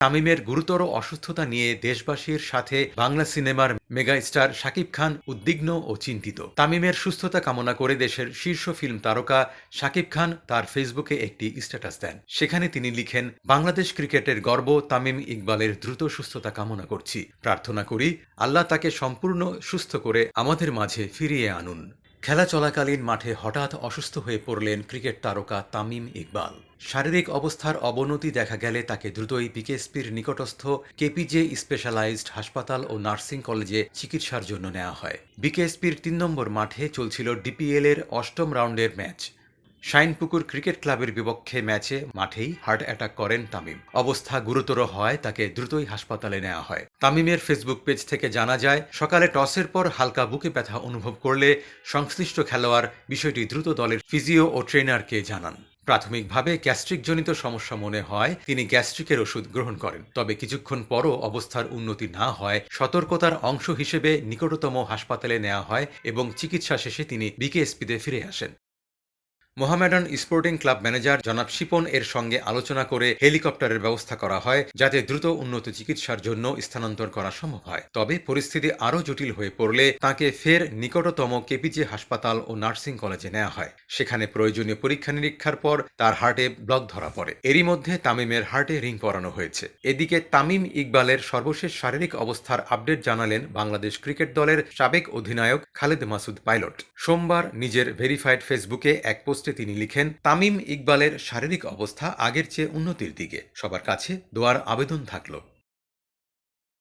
তামিমের গুরুতর অসুস্থতা নিয়ে দেশবাসীর সাথে বাংলা সিনেমার মেগা স্টার শাকিব খান উদ্বিগ্ন ও চিন্তিত। তামিমের সুস্থতা কামনা করে দেশের শীর্ষ ফিল্ম তারকা শাকিব খান তার ফেসবুকে একটি স্ট্যাটাস দেন। সেখানে তিনি লিখেন, বাংলাদেশ ক্রিকেটের গর্ব, তামিম ইকবালের দ্রুত সুস্থতা কামনা করছি। প্রার্থনা করি আল্লাহ তাকে সম্পূর্ণ সুস্থ করে আমাদের মাঝে ফিরিয়ে আনুন। খেলা চলাকালীন মাঠে হঠাৎ অসুস্থ হয়ে পড়লেন ক্রিকেট তারকা তামিম ইকবাল। শারীরিক অবস্থার অবনতি দেখা গেলে তাকে দ্রুতই বিকেএসপির নিকটস্থ কেপিজে স্পেশালাইজড হাসপাতাল ও নার্সিং কলেজে চিকিৎসার জন্য নেওয়া হয়। বিকেএসপির তিন নম্বর মাঠে চলছিল ডিপিএল এর অষ্টম রাউন্ডের ম্যাচ। শাইনপুকুর ক্রিকেট ক্লাবের বিপক্ষে ম্যাচে মাঠেই হার্ট অ্যাটাক করেন তামিম। অবস্থা গুরুতর হয় তাকে দ্রুতই হাসপাতালে নেওয়া হয়। তামিমের ফেসবুক পেজ থেকে জানা যায়, সকালে টসের পর হালকা বুকে ব্যথা অনুভব করলে সংশ্লিষ্ট খেলোয়াড় বিষয়টি দ্রুত দলের ফিজিও ও ট্রেনারকে জানান। প্রাথমিকভাবে গ্যাস্ট্রিকজনিত সমস্যা মনে হয়, তিনি গ্যাস্ট্রিকের ওষুধ গ্রহণ করেন। তবে কিছুক্ষণ পরও অবস্থার উন্নতি না হয়, সতর্কতার অংশ হিসেবে নিকটতম হাসপাতালে নেওয়া হয় এবং চিকিৎসা শেষে তিনি বিকেএসপিতে ফিরে আসেন। মোহামেডান স্পোর্টিং ক্লাব ম্যানেজার জনাব শিপন এর সঙ্গে আলোচনা করে হেলিকপ্টারের ব্যবস্থা করা হয়, যাতে দ্রুত উন্নত চিকিৎসার জন্য স্থানান্তর করা সম্ভব হয়। তবে পরিস্থিতি আরও জটিল হয়ে পড়লে তাকে ফের নিকটতম কেপিজে হাসপাতাল ও নার্সিং কলেজে নেওয়া হয়। সেখানে প্রয়োজনীয় পরীক্ষা নিরীক্ষার পর তার হার্টে ব্লক ধরা পড়ে। এরই মধ্যে তামিমের হার্টে রিং পরানো হয়েছে। এদিকে তামিম ইকবালের সর্বশেষ শারীরিক অবস্থার আপডেট জানালেন বাংলাদেশ ক্রিকেট দলের সাবেক অধিনায়ক খালেদ মাসুদ পাইলট। সোমবার নিজের ভেরিফাইড ফেসবুকে এক পোস্টে তিনি লিখেন, তামিম ইকবালের শারীরিক অবস্থা আগের চেয়ে উন্নতির দিকে। সবার কাছে দোয়ার আবেদন থাকল।